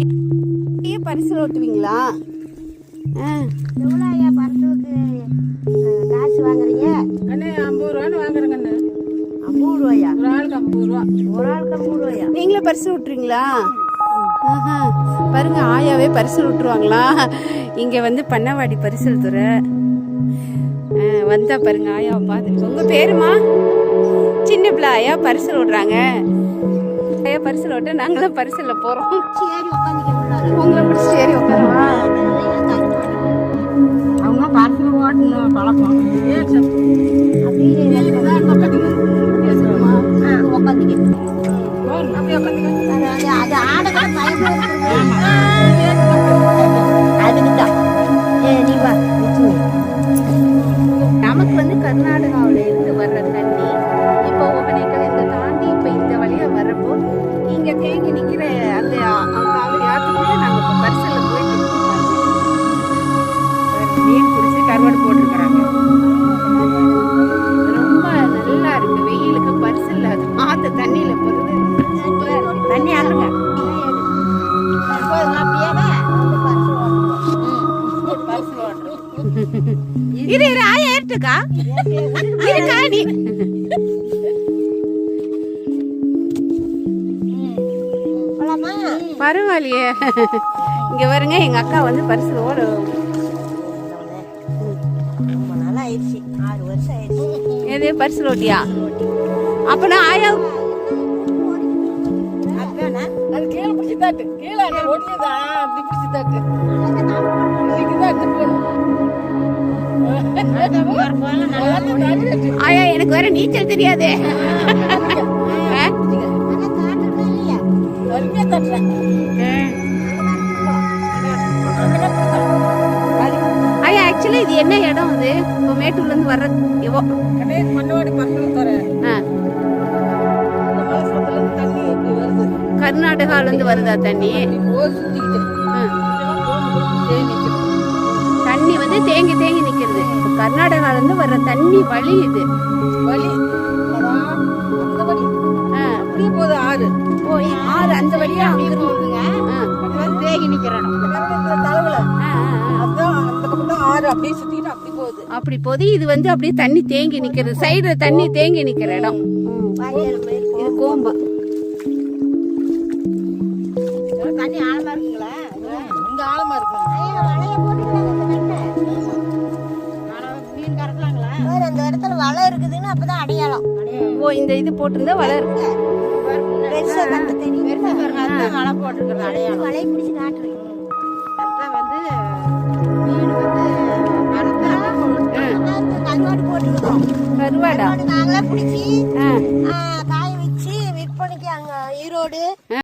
ஏன் பரிசல் ஓட்டுவீங்களா எவ்வளோ ஐயா பரத்துக்கு காசு வாங்குறீங்க? அண்ணே ஐம்பது ரூபான்னு வாங்குறேங்க அண்ணே. ஐம்பது ரூபாயா? ஒரு ஆளுக்கு ஐம்பது ரூபா. ஒரு ஆளுக்கு ஐம்பது ரூபாயா? நீங்களும் பரிசல் விட்டுறீங்களா. பாருங்க ஆயாவே பரிசல் விட்டுருவாங்களா இங்க வந்து பண்ணவாடி பரிசல் துறை. ஆ, வந்தா பாருங்க ஆயாவை பார்த்துட்டு. உங்க பேருமா? சின்ன பிள்ளை ஆயா பரிசல் விடுறாங்க ஆயா பரிசல் விட்டு நாங்களும் பரிசல்ல போறோம் உங்களை பிடிச்சி ஏறி உட்காருவா அவங்க பார்சல் ஓட்டணும் பழக்கம் ஏன் சார் அப்படியே உட்காந்துக்க அது ஆடை பயமா தண்ணி. வந்து பரிசு இரு ஆயா ஏற்றுக்கா இருக்கா நீ? பரவாயில்லையே. இங்க பாருங்க எங்க அக்கா வந்து பரிசு ஓட ஆயிடுச்சு ஆறு வருஷம் ஆயிடுச்சு. எது பரிசு ஓட்டியா அப்பனா ஆயா தாட்டு கீழே அண்ணே ஒட்டியதான் அப்படி பிடிச்சி தாட்டு இன்னைக்கு தான் எடுத்துட்டு போகணும். ஆயா எனக்கு வேற நீச்சல் தெரியாதே. தட்டுறேன் ஆயா ஆக்சுவலி இது என்ன இடம் அது? மேட்டூர்ல இருந்து வர்ற எவோ கடையே மண்ணவாடி பக்கம் தரேன். வருது கர்நாடகால இருந்து வருதா தண்ணி போய். தண்ணி வந்து தேங்கி தேங்கி நிக்கிறது இப்ப கர்நாடகால இருந்து வர்ற தண்ணி வழி இது. வழி? அப்படியே போகுது ஆறு. இ- ஆறு அந்த வழியா அப்படியே போகுதுங்க. பக்கம் தான் ஆறு அப்படியே சுத்திக்கிட்டு அப்படி போகுது. அப்படி போது இது வந்து அப்படியே தண்ணி தேங்கி நிக்கிறது சைடுல தண்ணி தேங்கி நிக்கிற இடம். இது கோம்பா. வலை இருக்குதுன்னு அப்பதான் அடையாளம். ஓ இந்த இது போட்டிருந்தா பெருசா கண்ணு தெரியும்? பெருசா பாருங்க அதான் வலை போட்டிருக்கிறது அடையாளம். வலையை பிடிச்சி காட்டுறேன். அதான் வந்து மீன் வந்து போட்டுருக்கோம். கருவாடா நாங்களே பிடிச்சி காய வச்சு விற்பனைக்கு அங்க ஈரோடு